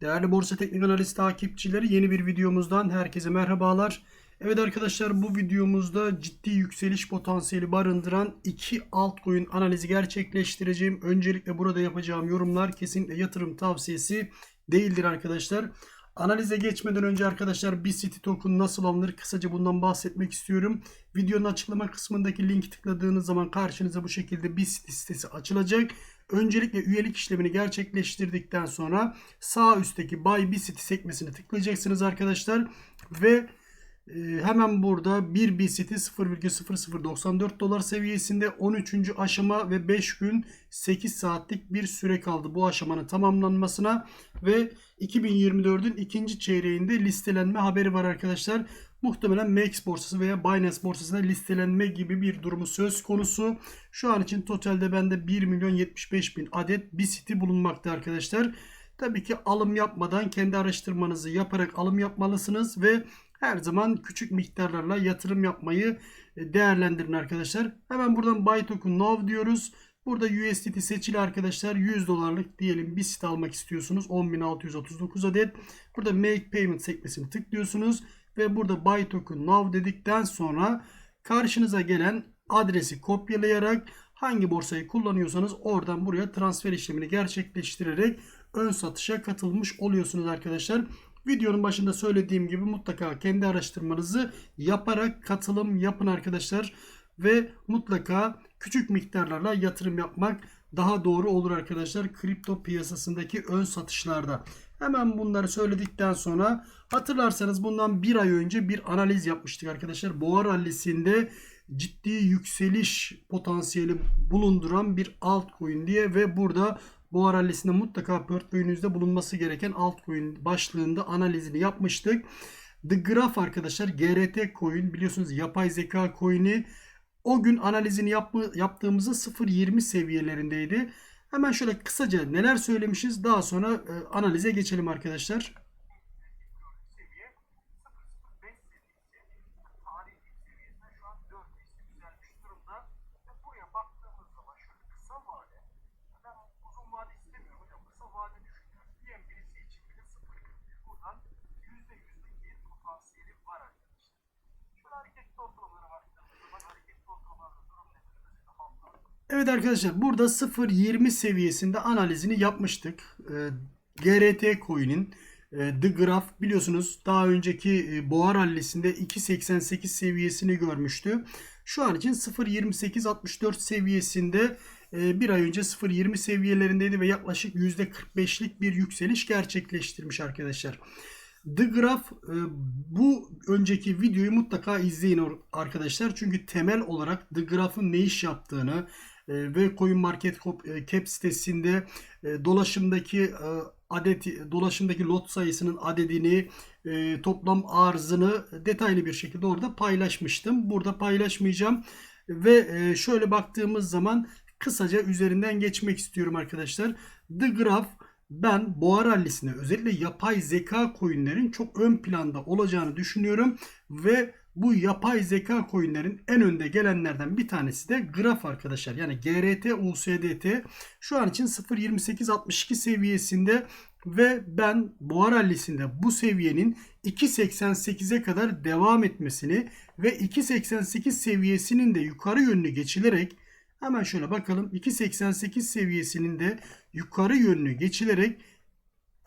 Değerli Borsa Teknik Analiz takipçileri yeni bir videomuzdan herkese merhabalar. Evet arkadaşlar bu videomuzda ciddi yükseliş potansiyeli barındıran iki altcoin analizi gerçekleştireceğim. Öncelikle burada yapacağım yorumlar kesinlikle yatırım tavsiyesi değildir arkadaşlar. Analize geçmeden önce arkadaşlar BCT token nasıl alınır kısaca bundan bahsetmek istiyorum. Videonun açıklama kısmındaki linki tıkladığınız zaman karşınıza bu şekilde BCT sitesi açılacak. Öncelikle üyelik işlemini gerçekleştirdikten sonra sağ üstteki Buy BCT sekmesini tıklayacaksınız arkadaşlar. Ve e, hemen burada 1 BCT 0,0094 dolar seviyesinde 13. aşama ve 5 gün 8 saatlik bir süre kaldı bu aşamanın tamamlanmasına ve 2024'ün ikinci çeyreğinde listelenme haberi var arkadaşlar. Muhtemelen MX borsası veya Binance borsasına listelenme gibi bir durumu söz konusu. Şu an için totalde bende 1 milyon 75 bin adet BCT bulunmakta arkadaşlar. Tabii ki alım yapmadan kendi araştırmanızı yaparak alım yapmalısınız ve her zaman küçük miktarlarla yatırım yapmayı değerlendirin arkadaşlar. Hemen buradan Buy Token Now diyoruz. Burada USDT seçili arkadaşlar 100 dolarlık diyelim bir site almak istiyorsunuz. 10.639 adet. Burada Make Payment sekmesini tıklıyorsunuz. Ve burada Buy Token Now dedikten sonra karşınıza gelen adresi kopyalayarak hangi borsayı kullanıyorsanız oradan buraya transfer işlemini gerçekleştirerek ön satışa katılmış oluyorsunuz arkadaşlar. Videonun başında söylediğim gibi mutlaka kendi araştırmanızı yaparak katılım yapın arkadaşlar. Ve mutlaka küçük miktarlarla yatırım yapmak daha doğru olur arkadaşlar. Kripto piyasasındaki ön satışlarda. Hemen bunları söyledikten sonra hatırlarsanız bundan bir ay önce bir analiz yapmıştık arkadaşlar. Boğa rallisinde ciddi yükseliş potansiyeli bulunduran bir altcoin diye ve burada Boğa rallisinde mutlaka portföyünüzde bulunması gereken altcoin başlığında analizini yapmıştık. The Graph arkadaşlar GRT coin biliyorsunuz yapay zeka coin'i o gün analizini yapma, yaptığımızda 0.20 seviyelerindeydi. Hemen şöyle kısaca neler söylemişiz daha sonra e, analize geçelim arkadaşlar. seviye 0.05 seviyesi tarihi seviyesinden şu an 4 yükselmiş durumda. Ve buraya baktığımız zaman şöyle kısa vade ben uzun vade istemiyorum hocam kısa vade düşünüyoruz diyen birisi için bile 0.41 buradan %100'lük bir potansiyeli var arkadaşlar. Şöyle hareketli ortalamalara baktığımız zaman hareketli ortalamalarda durum nedir? Özellikle haftalık Evet arkadaşlar burada 0.20 seviyesinde analizini yapmıştık. Ee, GRT coin'in e, The Graph biliyorsunuz daha önceki e, boğa rallisinde 2.88 seviyesini görmüştü. Şu an için 0.2864 seviyesinde e, bir ay önce 0.20 seviyelerindeydi ve yaklaşık %45'lik bir yükseliş gerçekleştirmiş arkadaşlar. The Graph bu önceki videoyu mutlaka izleyin arkadaşlar. Çünkü temel olarak The Graph'ın ne iş yaptığını ve Coin Market Cap- e, sitesinde e, dolaşımdaki e, adet dolaşımdaki lot sayısının adedini toplam arzını detaylı bir şekilde orada paylaşmıştım. Burada paylaşmayacağım ve şöyle baktığımız zaman kısaca üzerinden geçmek istiyorum arkadaşlar. The Graph ben boğa rallisinde özellikle yapay zeka coinlerin çok ön planda olacağını düşünüyorum ve bu yapay zeka coinlerin en önde gelenlerden bir tanesi de Graph arkadaşlar. Yani GRT USDT şu an için 0.2862 seviyesinde ve ben boğa rallisinde bu seviyenin 2.88'e kadar devam etmesini ve 2.88 seviyesinin de yukarı yönlü geçilerek Hemen şöyle bakalım. 2.88 seviyesinin de yukarı yönlü geçilerek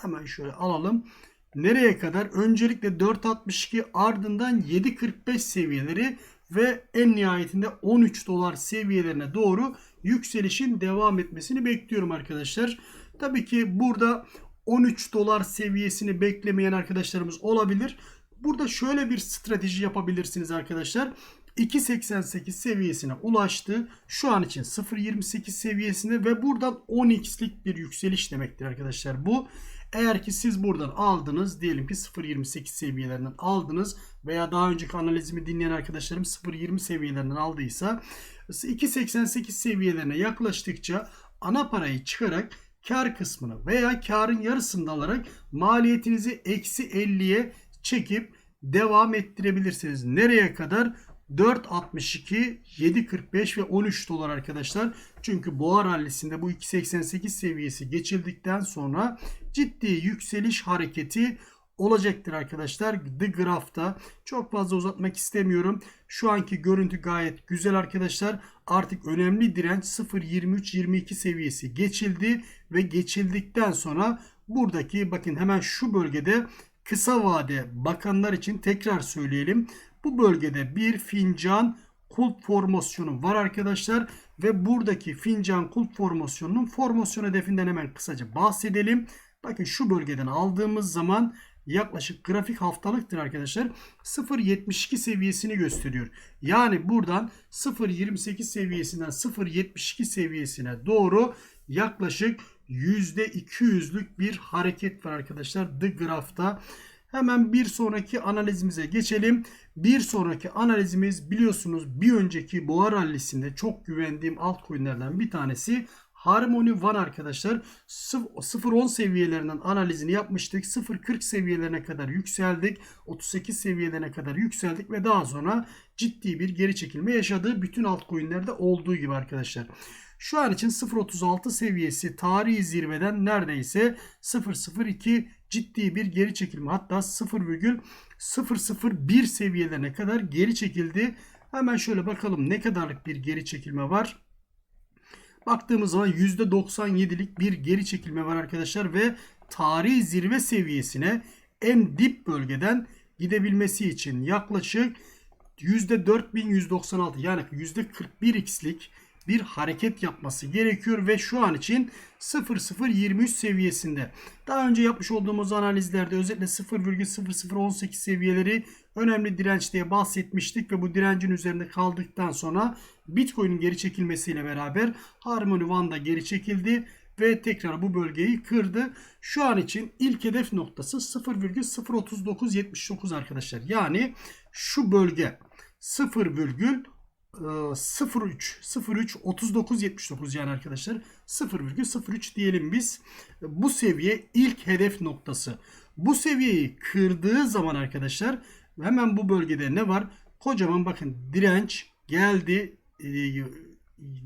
hemen şöyle alalım. Nereye kadar? Öncelikle 4.62 ardından 7.45 seviyeleri ve en nihayetinde 13 dolar seviyelerine doğru yükselişin devam etmesini bekliyorum arkadaşlar. Tabii ki burada 13 dolar seviyesini beklemeyen arkadaşlarımız olabilir. Burada şöyle bir strateji yapabilirsiniz arkadaşlar. 2.88 seviyesine ulaştı. Şu an için 0.28 seviyesinde ve buradan 10x'lik bir yükseliş demektir arkadaşlar. Bu eğer ki siz buradan aldınız diyelim ki 0.28 seviyelerinden aldınız veya daha önceki analizimi dinleyen arkadaşlarım 0.20 seviyelerinden aldıysa 2.88 seviyelerine yaklaştıkça ana parayı çıkarak kar kısmını veya karın yarısını alarak maliyetinizi eksi 50'ye çekip devam ettirebilirsiniz. Nereye kadar? 4.62, 7.45 ve 13 dolar arkadaşlar. Çünkü boğa rallisinde bu 2.88 seviyesi geçildikten sonra ciddi yükseliş hareketi olacaktır arkadaşlar. The Graph'ta çok fazla uzatmak istemiyorum. Şu anki görüntü gayet güzel arkadaşlar. Artık önemli direnç 0.23-22 seviyesi geçildi ve geçildikten sonra buradaki bakın hemen şu bölgede kısa vade bakanlar için tekrar söyleyelim. Bu bölgede bir fincan kulp formasyonu var arkadaşlar ve buradaki fincan kulp formasyonunun formasyon hedefinden hemen kısaca bahsedelim. Bakın şu bölgeden aldığımız zaman yaklaşık grafik haftalıktır arkadaşlar 0.72 seviyesini gösteriyor. Yani buradan 0.28 seviyesinden 0.72 seviyesine doğru yaklaşık %200'lük bir hareket var arkadaşlar The Graph'ta. Hemen bir sonraki analizimize geçelim. Bir sonraki analizimiz biliyorsunuz bir önceki boğa rallisinde çok güvendiğim altcoin'lerden bir tanesi Harmony One arkadaşlar 0.10 seviyelerinden analizini yapmıştık. 0.40 seviyelerine kadar yükseldik. 38 seviyelerine kadar yükseldik ve daha sonra ciddi bir geri çekilme yaşadığı bütün altcoin'lerde olduğu gibi arkadaşlar. Şu an için 0.36 seviyesi tarihi zirveden neredeyse 0.02 ciddi bir geri çekilme hatta 0,001 seviyelerine kadar geri çekildi. Hemen şöyle bakalım ne kadarlık bir geri çekilme var. Baktığımız zaman %97'lik bir geri çekilme var arkadaşlar ve tarihi zirve seviyesine en dip bölgeden gidebilmesi için yaklaşık %4196 yani %41x'lik bir hareket yapması gerekiyor ve şu an için 0.023 seviyesinde. Daha önce yapmış olduğumuz analizlerde özellikle 0,0018 seviyeleri önemli direnç diye bahsetmiştik ve bu direncin üzerinde kaldıktan sonra Bitcoin'in geri çekilmesiyle beraber Harmony One da geri çekildi ve tekrar bu bölgeyi kırdı. Şu an için ilk hedef noktası 0,03979 arkadaşlar. Yani şu bölge 0, 03 03 39 79 yani arkadaşlar 0,03 diyelim biz. Bu seviye ilk hedef noktası. Bu seviyeyi kırdığı zaman arkadaşlar hemen bu bölgede ne var? Kocaman bakın direnç geldi.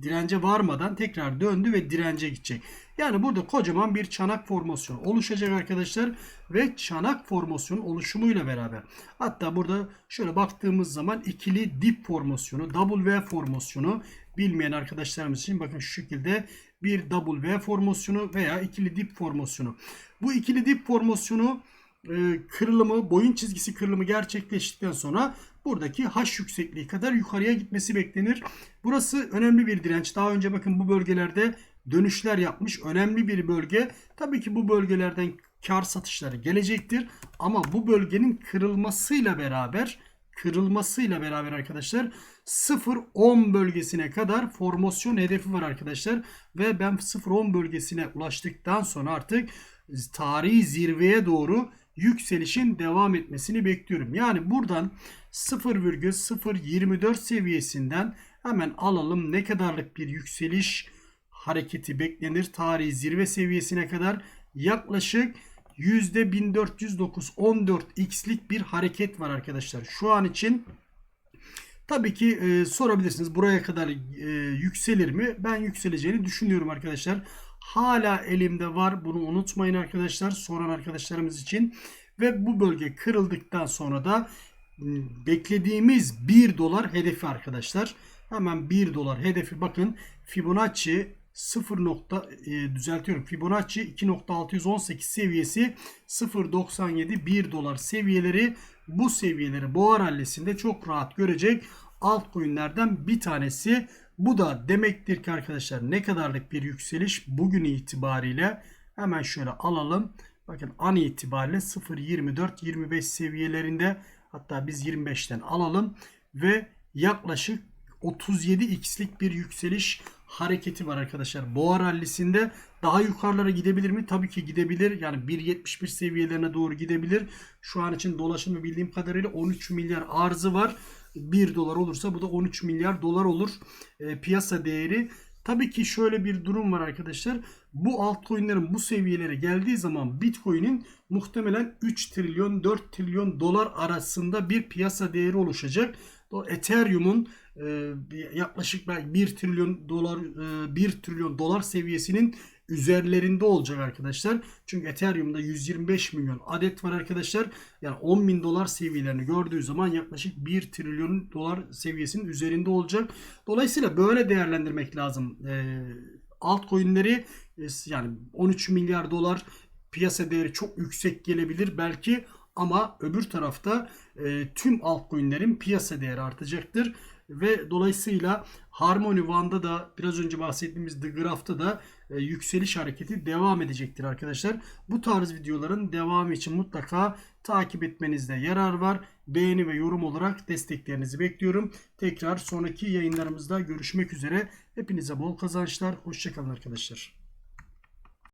Dirence varmadan tekrar döndü ve dirence gidecek. Yani burada kocaman bir çanak formasyonu oluşacak arkadaşlar ve çanak formasyonu oluşumuyla beraber hatta burada şöyle baktığımız zaman ikili dip formasyonu, W formasyonu bilmeyen arkadaşlarımız için bakın şu şekilde bir W formasyonu veya ikili dip formasyonu. Bu ikili dip formasyonu e, kırılımı, boyun çizgisi kırılımı gerçekleştikten sonra buradaki H yüksekliği kadar yukarıya gitmesi beklenir. Burası önemli bir direnç. Daha önce bakın bu bölgelerde dönüşler yapmış. Önemli bir bölge. Tabii ki bu bölgelerden kar satışları gelecektir. Ama bu bölgenin kırılmasıyla beraber kırılmasıyla beraber arkadaşlar 0-10 bölgesine kadar formasyon hedefi var arkadaşlar. Ve ben 0-10 bölgesine ulaştıktan sonra artık tarihi zirveye doğru yükselişin devam etmesini bekliyorum. Yani buradan 0,024 seviyesinden hemen alalım ne kadarlık bir yükseliş hareketi beklenir. Tarihi zirve seviyesine kadar yaklaşık %1409 14x'lik bir hareket var arkadaşlar. Şu an için tabii ki e, sorabilirsiniz buraya kadar e, yükselir mi? Ben yükseleceğini düşünüyorum arkadaşlar. Hala elimde var. Bunu unutmayın arkadaşlar. Soran arkadaşlarımız için. Ve bu bölge kırıldıktan sonra da beklediğimiz 1 dolar hedefi arkadaşlar. Hemen 1 dolar hedefi bakın Fibonacci 0 nokta e, düzeltiyorum. Fibonacci 2.618 seviyesi 0.97 1 dolar seviyeleri bu seviyeleri boğa rallisinde çok rahat görecek altcoin'lerden bir tanesi. Bu da demektir ki arkadaşlar ne kadarlık bir yükseliş bugün itibariyle hemen şöyle alalım. Bakın an itibariyle 0.24-25 seviyelerinde hatta biz 25'ten alalım ve yaklaşık 37x'lik bir yükseliş hareketi var arkadaşlar. Boğa rallisinde daha yukarılara gidebilir mi? Tabii ki gidebilir. Yani 1.71 seviyelerine doğru gidebilir. Şu an için dolaşımı bildiğim kadarıyla 13 milyar arzı var. 1 dolar olursa bu da 13 milyar dolar olur. E, piyasa değeri Tabii ki şöyle bir durum var arkadaşlar. Bu altcoin'lerin bu seviyelere geldiği zaman Bitcoin'in muhtemelen 3 trilyon 4 trilyon dolar arasında bir piyasa değeri oluşacak. O Ethereum'un e, yaklaşık belki 1 trilyon dolar e, 1 trilyon dolar seviyesinin üzerlerinde olacak arkadaşlar. Çünkü Ethereum'da 125 milyon adet var arkadaşlar. Yani 10 bin dolar seviyelerini gördüğü zaman yaklaşık 1 trilyon dolar seviyesinin üzerinde olacak. Dolayısıyla böyle değerlendirmek lazım. E, altcoin'leri yani 13 milyar dolar piyasa değeri çok yüksek gelebilir belki ama öbür tarafta e, tüm altcoin'lerin piyasa değeri artacaktır ve dolayısıyla Harmony One'da da biraz önce bahsettiğimiz The Graph'ta da e, yükseliş hareketi devam edecektir arkadaşlar. Bu tarz videoların devamı için mutlaka takip etmenizde yarar var. Beğeni ve yorum olarak desteklerinizi bekliyorum. Tekrar sonraki yayınlarımızda görüşmek üzere. Hepinize bol kazançlar. Hoşçakalın arkadaşlar.